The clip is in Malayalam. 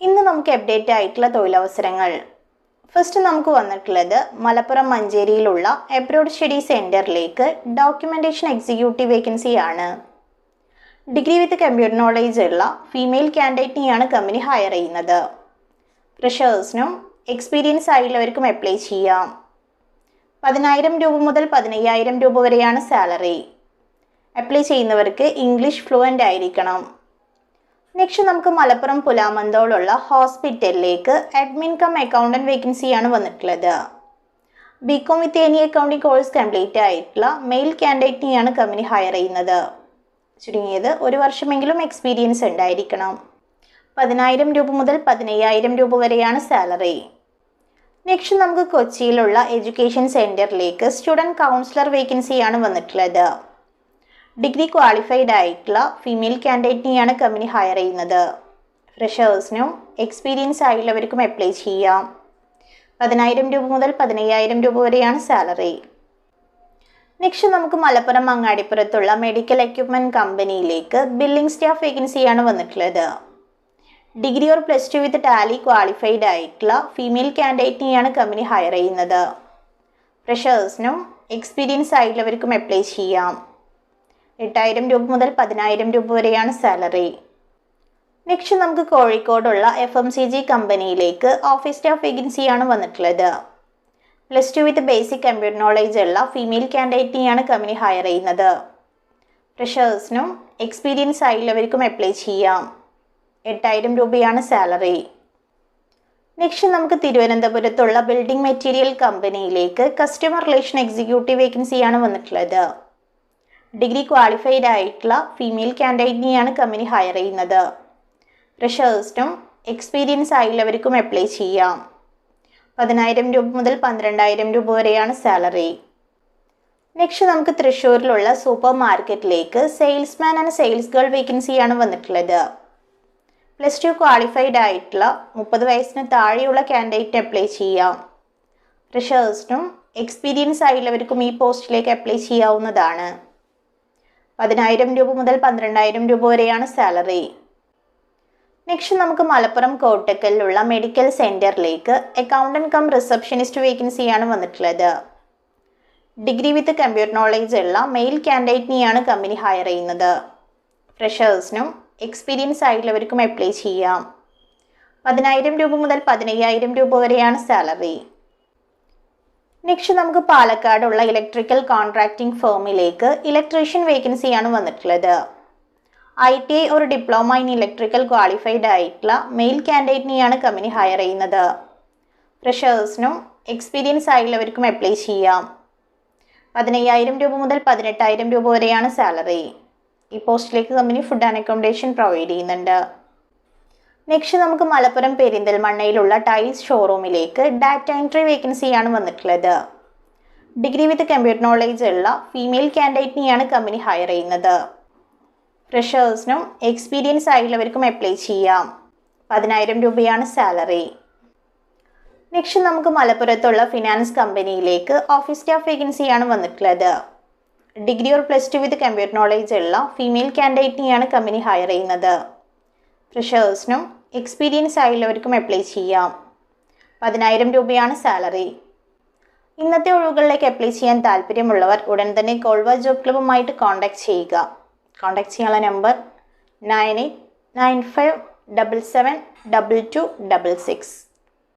ഇന്ന് നമുക്ക് അപ്ഡേറ്റ് ആയിട്ടുള്ള തൊഴിലവസരങ്ങൾ. ഫസ്റ്റ് നമുക്ക് വന്നിട്ടുള്ളത് മലപ്പുറം മഞ്ചേരിയിലുള്ള എബ്രോഡ് സ്റ്റഡി സെന്ററിലേക്ക് ഡോക്യുമെന്റേഷൻ എക്സിക്യൂട്ടീവ് വേക്കൻസി ആണ്. ഡിഗ്രി വിത്ത് കമ്പ്യൂട്ടർ നോളേജ് ഉള്ള ഫീമെയിൽ കാൻഡിഡേറ്റിനെയാണ് കമ്പനി ഹയർ ചെയ്യുന്നത്. ഫ്രഷേഴ്സിനും എക്സ്പീരിയൻസ് ആയിട്ടുള്ളവർക്കും അപ്ലൈ ചെയ്യാം. പതിനായിരം രൂപ മുതൽ പതിനയ്യായിരം രൂപ വരെയാണ് സാലറി അപ്ലൈ ചെയ്യുന്നവർക്ക് ഇംഗ്ലീഷ് ഫ്ലുവന്റ് ആയിരിക്കണം. നെക്സ്റ്റ് നമുക്ക് മലപ്പുറം പുലാമന്തോളുള്ള ഹോസ്പിറ്റലിലേക്ക് അഡ്മിൻ കം അക്കൗണ്ടന്റ് വേക്കൻസിയാണ് വന്നിട്ടുള്ളത്. B com with any accounting course complete ആയിട്ടുള്ള മെയിൽ കാൻഡിഡേറ്റിനെയാണ് കമ്പനി ഹയർ ചെയ്യുന്നത്. ചുരുങ്ങിയത് ഒരു വർഷമെങ്കിലും എക്സ്പീരിയൻസ് ഉണ്ടായിരിക്കണം. പതിനായിരം രൂപ മുതൽ പതിനയ്യായിരം രൂപ വരെയാണ് സാലറി നെക്സ്റ്റ് നമുക്ക് കൊച്ചിയിലുള്ള എഡ്യൂക്കേഷൻ സെന്ററിലേക്ക് സ്റ്റുഡന്റ് കൗൺസിലർ വേക്കൻസിയാണ് വന്നിട്ടുള്ളത്. ഡിഗ്രി ക്വാളിഫൈഡ് ആയിട്ടുള്ള ഫീമെയിൽ കാൻഡിഡേറ്റിനെയാണ് കമ്പനി ഹയർ ചെയ്യുന്നത്. ഫ്രഷേഴ്സിനും എക്സ്പീരിയൻസ് ആയിട്ടുള്ളവർക്കും അപ്ലൈ ചെയ്യാം. പതിനായിരം രൂപ മുതൽ പതിനയ്യായിരം രൂപ വരെയാണ് സാലറി നെക്സ്റ്റ് നമുക്ക് മലപ്പുറം അങ്ങാടിപ്പുറത്തുള്ള മെഡിക്കൽ എക്യുപ്മെന്റ് കമ്പനിയിലേക്ക് ബില്ലിംഗ് സ്റ്റാഫ് വേക്കൻസിയാണ് വന്നിട്ടുള്ളത്. Degree or plus two with Tally qualified ആയിട്ടുള്ള ഫീമെയിൽ കാൻഡിഡേറ്റിനെയാണ് കമ്പനി ഹയർ ചെയ്യുന്നത്. ഫ്രഷേഴ്സിനും എക്സ്പീരിയൻസ് ആയിട്ടുള്ളവർക്കും അപ്ലൈ ചെയ്യാം. എട്ടായിരം രൂപ മുതൽ പതിനായിരം രൂപ വരെയാണ് സാലറി നെക്സ്റ്റ് നമുക്ക് കോഴിക്കോടുള്ള എഫ് എം സി ജി കമ്പനിയിലേക്ക് ഓഫീസ് സ്റ്റാഫ് വേക്കൻസിയാണ് വന്നിട്ടുള്ളത്. Plus two with basic computer knowledge ഉള്ള ഫീമെയിൽ കാൻഡിഡേറ്റിനെയാണ് കമ്പനി ഹയർ ചെയ്യുന്നത്. ഫ്രഷേഴ്സിനും എക്സ്പീരിയൻസ് ആയിട്ടുള്ളവർക്കും അപ്ലൈ ചെയ്യാം. എട്ടായിരം രൂപയാണ് സാലറി നെക്സ്റ്റ് നമുക്ക് തിരുവനന്തപുരത്തുള്ള ബിൽഡിംഗ് മെറ്റീരിയൽ കമ്പനിയിലേക്ക് കസ്റ്റമർ റിലേഷൻ എക്സിക്യൂട്ടീവ് വേക്കൻസിയാണ് വന്നിട്ടുള്ളത്. ഡിഗ്രി ക്വാളിഫൈഡ് ആയിട്ടുള്ള ഫീമെയിൽ കാൻഡിഡേറ്റിനെയാണ് കമ്പനി ഹയർ ചെയ്യുന്നത്. ഫ്രഷേഴ്സിനും എക്സ്പീരിയൻസ് ആയുള്ളവർക്കും അപ്ലൈ ചെയ്യാം. പതിനായിരം രൂപ മുതൽ പന്ത്രണ്ടായിരം രൂപ വരെയാണ് സാലറി നെക്സ്റ്റ് നമുക്ക് തൃശ്ശൂരിലുള്ള സൂപ്പർ മാർക്കറ്റിലേക്ക് സെയിൽസ്മാൻ ആൻഡ് സെയിൽസ് ഗേൾ വേക്കൻസിയാണ് വന്നിട്ടുള്ളത്. പ്ലസ് ടു ക്വാളിഫൈഡ് ആയിട്ടുള്ള മുപ്പത് വയസ്സിന് താഴെയുള്ള കാൻഡിഡേറ്റ് അപ്ലൈ ചെയ്യാം. ഫ്രഷേഴ്സിനും എക്സ്പീരിയൻസ് ആയുള്ളവർക്കും ഈ പോസ്റ്റിലേക്ക് അപ്ലൈ ചെയ്യാവുന്നതാണ്. പതിനായിരം രൂപ മുതൽ പന്ത്രണ്ടായിരം രൂപ വരെയാണ് സാലറി നെക്സ്റ്റ് നമുക്ക് മലപ്പുറം കോട്ടക്കലിലുള്ള മെഡിക്കൽ സെന്ററിലേക്ക് അക്കൗണ്ടന്റ് കം റിസപ്ഷനിസ്റ്റ് വേക്കൻസിയാണ് വന്നിട്ടുള്ളത്. ഡിഗ്രി വിത്ത് കമ്പ്യൂട്ടർ നോളേജ് ഉള്ള മെയിൽ കാൻഡിഡേറ്റിനെയാണ് കമ്പനി ഹയർ ചെയ്യുന്നത്. ഫ്രഷേഴ്സിനും എക്സ്പീരിയൻസ് ആയിട്ടുള്ളവർക്കും അപ്ലൈ ചെയ്യാം. പതിനായിരം രൂപ മുതൽ പതിനയ്യായിരം രൂപ വരെയാണ് സാലറി നെക്സ്റ്റ് നമുക്ക് പാലക്കാടുള്ള ഇലക്ട്രിക്കൽ കോൺട്രാക്റ്റിംഗ് ഫേമിലേക്ക് ഇലക്ട്രീഷ്യൻ വേക്കൻസിയാണ് വന്നിട്ടുള്ളത്. ഐ ടി ഐ ഒരു ഡിപ്ലോമ ഇൻ ഇലക്ട്രിക്കൽ ക്വാളിഫൈഡ് ആയിട്ടുള്ള മെയിൽ കാൻഡിഡേറ്റിനെയാണ് കമ്പനി ഹയർ ചെയ്യുന്നത്. ഫ്രഷേഴ്സിനും എക്സ്പീരിയൻസ് ആയിട്ടുള്ളവർക്കും അപ്ലൈ ചെയ്യാം. പതിനയ്യായിരം രൂപ മുതൽ പതിനെട്ടായിരം രൂപ വരെയാണ് സാലറി ഈ പോസ്റ്റിലേക്ക് company food and accommodation provide ചെയ്യുന്നുണ്ട്. നെക്സ്റ്റ് നമുക്ക് മലപ്പുറം പെരിന്തൽമണ്ണയിലുള്ള ടൈൽസ് ഷോറൂമിലേക്ക് ഡാറ്റ എൻട്രി വേക്കൻസിയാണ് വന്നിട്ടുള്ളത്. ഡിഗ്രി വിത്ത് കമ്പ്യൂട്ടർ നോളേജ് ഉള്ള ഫീമെയിൽ കാൻഡിഡേറ്റിനെയാണ് കമ്പനി ഹയർ ചെയ്യുന്നത്. ഫ്രഷേഴ്സിനും എക്സ്പീരിയൻസ് ആയിട്ടുള്ളവർക്കും അപ്ലൈ ചെയ്യാം. പതിനായിരം രൂപയാണ് സാലറി നെക്സ്റ്റ് നമുക്ക് മലപ്പുറത്തുള്ള ഫിനാൻസ് കമ്പനിയിലേക്ക് ഓഫീസ് സ്റ്റാഫ് വേക്കൻസിയാണ് വന്നിട്ടുള്ളത്. Degree or plus two with computer knowledge ഉള്ള ഫീമെയിൽ കാൻഡിഡേറ്റിനെയാണ് കമ്പനി ഹയർ ചെയ്യുന്നത്. ഫ്രഷേഴ്സിനും എക്സ്പീരിയൻസ് ആയുള്ളവർക്കും അപ്ലൈ ചെയ്യാം. പതിനായിരം രൂപയാണ് സാലറി ഇന്നത്തെ ഒഴിവുകളിലേക്ക് അപ്ലൈ ചെയ്യാൻ താല്പര്യമുള്ളവർ ഉടൻ തന്നെ കോൾവ ജോബ് ക്ലബുമായിട്ട് കോൺടാക്ട് ചെയ്യുക. കോൺടാക്ട് ചെയ്യാനുള്ള number nine eight nine five double seven double two double six